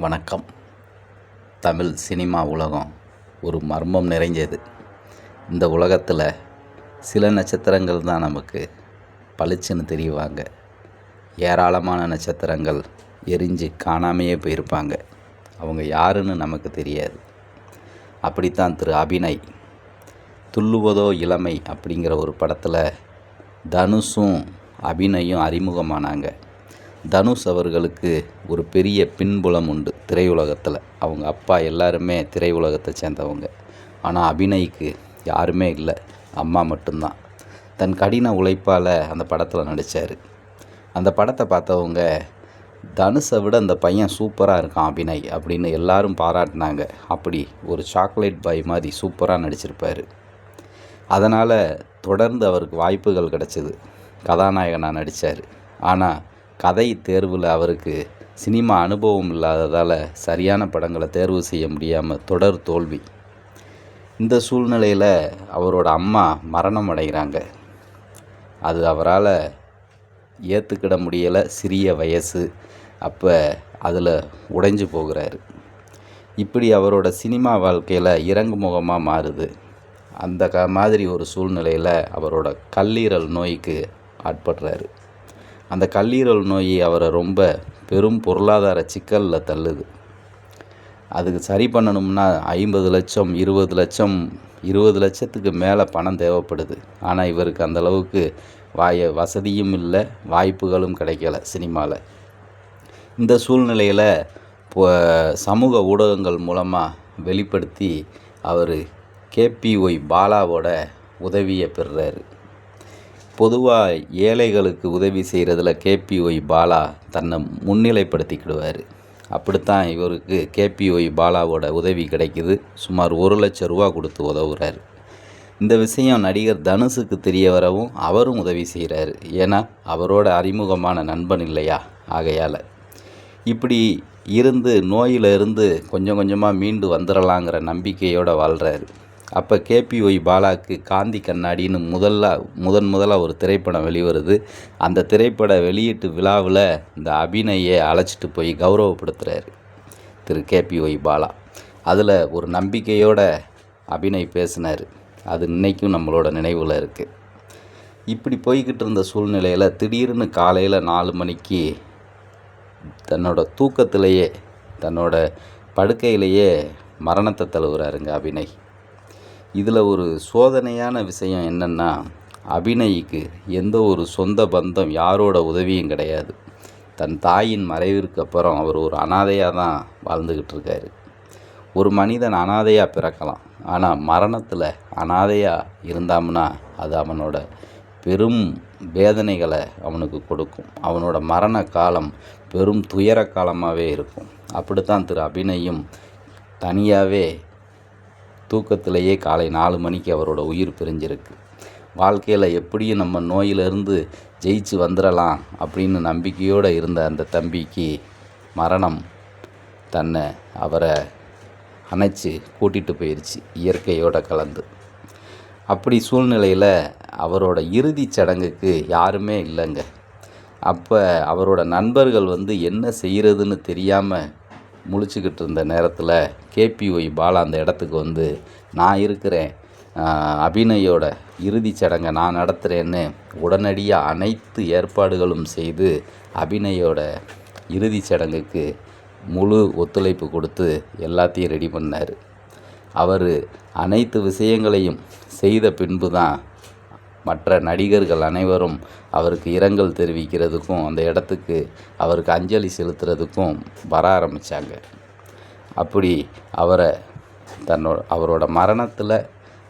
வணக்கம். தமிழ் சினிமா உலகம் ஒரு மர்மம் நிறைஞ்சது. இந்த உலகத்தில் சில நட்சத்திரங்கள் தான் நமக்கு பளிச்சுன்னு தெரிவாங்க. ஏராளமான நட்சத்திரங்கள் எரிஞ்சு காணாமையே போயிருப்பாங்க. அவங்க யாருன்னு நமக்கு தெரியாது. அப்படித்தான் திரு அபிநய். துள்ளுவதோ இளமை அப்படிங்கிற ஒரு படத்தில் தனுஷும் அபிநயும் அறிமுகமானாங்க. தனுஷ் அவர்களுக்கு ஒரு பெரிய பின்புலம் உண்டு திரையுலகத்தில். அவங்க அப்பா எல்லாருமே திரையுலகத்தை சேர்ந்தவங்க. ஆனால் அபிநய்க்கு யாருமே இல்லை. அம்மா மட்டும்தான். தன் கடின உழைப்பால் அந்த படத்தில் நடித்தார் அந்த படத்தை பார்த்தவங்க தனுஷை விட அந்த பையன் சூப்பராக இருக்கான் அபிநய் அப்படின்னு எல்லாரும் பாராட்டினாங்க. அப்படி ஒரு சாக்லேட் பாய் மாதிரி சூப்பராக நடிச்சிருப்பார். அதனால் தொடர்ந்து அவருக்கு வாய்ப்புகள் கிடச்சிது. கதாநாயகனாக நடித்தார் ஆனால் கதை தேர்வில் அவருக்கு சினிமா அனுபவம் இல்லாததால் சரியான படங்களை தேர்வு செய்ய முடியாமல் தொடர் தோல்வி. இந்த சூழ்நிலையில் அவரோட அம்மா மரணம் அடைகிறாங்க. அது அவரால் ஏற்றுக்கிட முடியலை சிறிய வயசு. அப்போ அதில் உடைஞ்சு போகிறாரு. இப்படி அவரோட சினிமா வாழ்க்கையில் இறங்கு முகமாக மாறுது. அந்த க மாதிரி ஒரு சூழ்நிலையில் அவரோட கல்லீரல் நோய்க்கு ஆட்படுறாரு. அந்த கல்லீரல் நோய் அவரை ரொம்ப பெரும் பொருளாதார சிக்கலில் தள்ளுது. அதுக்கு சரி பண்ணணும்னா ஐம்பது லட்சம் இருபது லட்சம் இருபது லட்சத்துக்கு மேலே பணம் தேவைப்படுது. ஆனால் இவருக்கு அந்தளவுக்கு வாய வசதியும் இல்லை வாய்ப்புகளும் கிடைக்கல சினிமாவில் இந்த சூழ்நிலையில் இப்போ சமூக ஊடகங்கள் மூலமாக வெளிப்படுத்தி அவர் கேபிஒய் பாலாவோட உதவியை பெறுறாரு. பொதுவாக ஏழைகளுக்கு உதவி செய்கிறதுல கேபிஒய் பாலா தன்னை முன்னிலைப்படுத்திக்கிடுவார். அப்படித்தான் இவருக்கு கேபிஒய் பாலாவோட உதவி கிடைக்குது. சுமார் ஒரு லட்சம் ரூபா கொடுத்து உதவுறார். இந்த விஷயம் நடிகர் தனுஷுக்கு தெரிய வரவும் அவரும் உதவி செய்கிறாரு. ஏன்னா அவரோட அறிமுகமான நண்பன் இல்லையா? ஆகையால். இப்படி இருந்து நோயிலிருந்து கொஞ்சம் கொஞ்சமாக மீண்டு வந்துடலாங்கிற நம்பிக்கையோடு வாழ்கிறாரு அப்போ கேபிஒய் பாலாக்கு காந்தி கண்ணாடின்னு முதல்ல முதன் முதலாக ஒரு திரைப்படம் வெளிவருது. அந்த திரைப்பட வெளியீட்டு விழாவில் இந்த அபிநயை அழைச்சிட்டு போய் கௌரவப்படுத்துகிறாரு திரு கேபிஒய் பாலா. அதில் ஒரு நம்பிக்கையோட அபிநய் பேசினார். அது இன்றைக்கும் நம்மளோட நினைவில் இருக்குது இப்படி போய்கிட்டு இருந்த சூழ்நிலையில் திடீர்னு காலையில் நாலு மணிக்கு தன்னோட தூக்கத்திலேயே தன்னோட படுக்கையிலேயே மரணத்தை தழுவுறாருங்க அபிநய். இதில் ஒரு சோதனையான விஷயம் என்னென்னா அபிநயிக்கு எந்த ஒரு சொந்த பந்தம் யாரோட உதவியும் கிடையாது. தன் தாயின் மறைவிற்கு அப்புறம் அவர் ஒரு அனாதையாக தான் வாழ்ந்துக்கிட்டு இருக்காரு. ஒரு மனிதன் அனாதையாக பிறக்கலாம் ஆனால் மரணத்தில் அனாதையாக இருந்தாம்னா அது அவனோட பெரும் வேதனைகளை அவனுக்கு கொடுக்கும். அவனோட மரண காலம் பெரும் துயர காலமாகவே இருக்கும். அப்படித்தான் திரு அபிநயும் தனியாகவே தூக்கத்திலேயே காலை நாலு மணிக்கு அவரோட உயிர் பிரிஞ்சிருக்கு. வாழ்க்கையில் எப்படியும் நம்ம நோயிலிருந்து ஜெயிச்சு வந்துடலாம் அப்படின்னு நம்பிக்கையோடு இருந்த அந்த தம்பிக்கு மரணம் தன்னை அவரை அணைச்சி கூட்டிகிட்டு போயிடுச்சு இயற்கையோடு கலந்து. அப்படி சூழ்நிலையில் அவரோட இறுதி சடங்குக்கு யாருமே இல்லைங்க. அப்போ அவரோட நண்பர்கள் வந்து என்ன செய்கிறதுன்னு தெரியாமல் முழிச்சுக்கிட்டு இருந்த நேரத்தில் கேபிஒய் பாலா அந்த இடத்துக்கு வந்து நான் இருக்கிறேன். அபிநயோட இறுதி சடங்கை நான் நடத்துகிறேன்னு உடனடியாக அனைத்து ஏற்பாடுகளும் செய்து அபிநயோட இறுதி சடங்குக்கு முழு ஒத்துழைப்பு கொடுத்து எல்லாத்தையும் ரெடி பண்ணார். அவர் அனைத்து விஷயங்களையும் செய்த பின்பு தான் மற்ற நடிகர்கள் அனைவரும் அவருக்கு இரங்கல் தெரிவிக்கிறதுக்கும் அந்த இடத்துக்கு அவருக்கு அஞ்சலி செலுத்துறதுக்கும் வர ஆரம்பித்தாங்க அப்படி அவரை தன்னோட அவரோட மரணத்தில்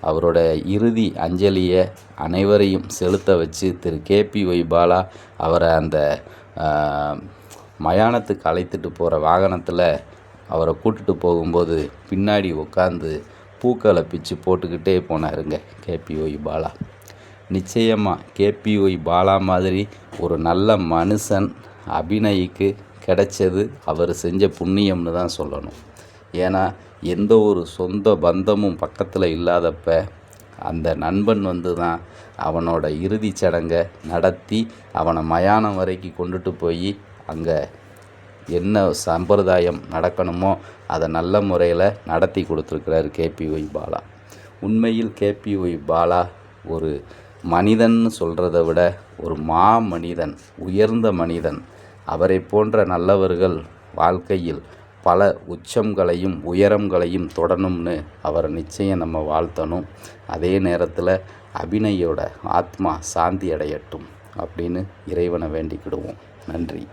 அவரோட இறுதி அஞ்சலியை அனைவரையும் செலுத்த வச்சு திரு. கேபி ஒய் பாலா அவரை அந்த மயானத்துக்கு அழைத்துட்டு போகிற வாகனத்தில் அவரை கூட்டுட்டு போகும்போது பின்னாடி உட்காந்து பூக்களை பிச்சு போட்டுக்கிட்டே போனாருங்க கேபி ஒய் பாலா நிச்சயமாக கேபிஒய் பாலா மாதிரி ஒரு நல்ல மனுஷன் அபிநயிக்கு கிடைச்சது அவர் செஞ்ச புண்ணியம்னு தான் சொல்லணும். ஏன்னா எந்த ஒரு சொந்த பந்தமும் பக்கத்தில் இல்லாதப்ப அந்த நண்பன் வந்து தான் அவனோட இறுதிச் சடங்கை நடத்தி அவனை மயானம் வரைக்கும் கொண்டுட்டு போய் அங்கே என்ன சம்பிரதாயம் நடக்கணுமோ அதை நல்ல முறையில் நடத்தி கொடுத்துருக்கிறார் கேபிஒய் பாலா. உண்மையில் கேபிஒய் பாலா ஒரு மனிதன்னு சொல்கிறத விட ஒரு மா மனிதன் உயர்ந்த மனிதன் அவரை போன்ற நல்லவர்கள் வாழ்க்கையில் பல உச்சங்களையும் உயரங்களையும் தொடணும்னு அவரை நிச்சயம் நம்ம வாழ்த்தணும். அதே நேரத்தில் அபிநயோட ஆத்மா சாந்தி அடையட்டும் அப்படின்னு இறைவனை வேண்டிக்கிடுவோம். நன்றி.